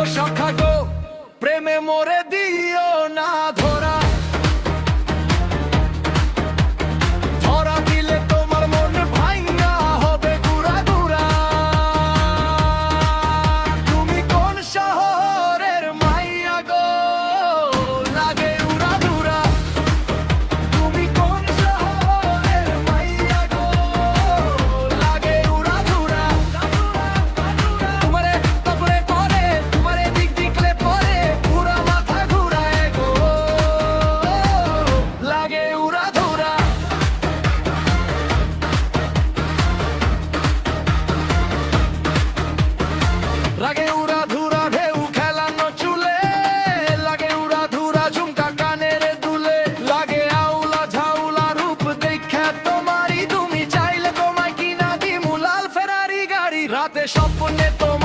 ও সখা pone todo